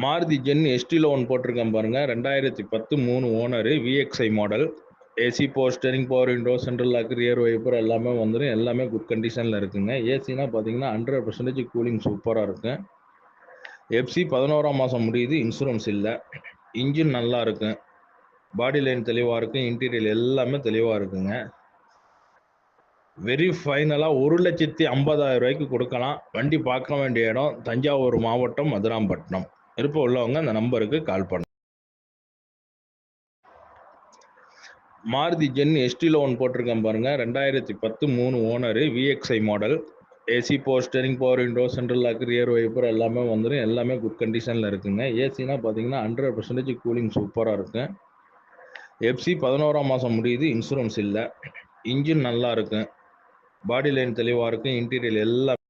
Maruti gen ST loan போட்டிருக்கேன் பாருங்க. ரெண்டாயிரத்தி பத்து மூணு owner VXI model AC power steering power window central lock rear wiper எல்லாமே வந்துடும் எல்லாமே குட் கண்டிஷனில் இருக்குங்க. ஏசினா பார்த்தீங்கன்னா ஹண்ட்ரட் பர்சன்டேஜ் கூலிங் சூப்பராக இருக்கும். எஃப்சி பதினோராம் மாதம் முடியுது. இன்சூரன்ஸ் இல்லை. இன்ஜின் நல்லா இருக்கும். பாடி லைன் தெளிவாக இருக்கும். இன்டீரியர் எல்லாமே தெளிவாக இருக்குங்க. வெரி ஃபைனலாக ஒரு லட்சத்தி ஐம்பதாயிரம் ரூபாய்க்கு கொடுக்கலாம். வண்டி பார்க்க வேண்டிய இடம் தஞ்சாவூர் மாவட்டம் மதுராம்பட்டினம். விருப்பம் உள்ளவங்க அந்த நம்பருக்கு கால் பண்ணு. மாருதி ஜென் எஸ்டி லோன் போட்டிருக்கேன் பாருங்க. ரெண்டாயிரத்தி பத்து மூணு owner VXI model AC power steering power window central lock rear wiper எல்லாமே வந்துடும் எல்லாமே குட் கண்டிஷனில் இருக்குங்க. ஏசினா பார்த்தீங்கன்னா ஹண்ட்ரட் பர்சன்டேஜ் கூலிங் சூப்பராக இருக்கு. எஃப்சி பதினோராம் மாதம் முடியுது. இன்சூரன்ஸ் இல்லை. இன்ஜின் நல்லா இருக்கும் பாடி லைன் தெளிவாக இருக்கும் இன்டீரியர் எல்லாம்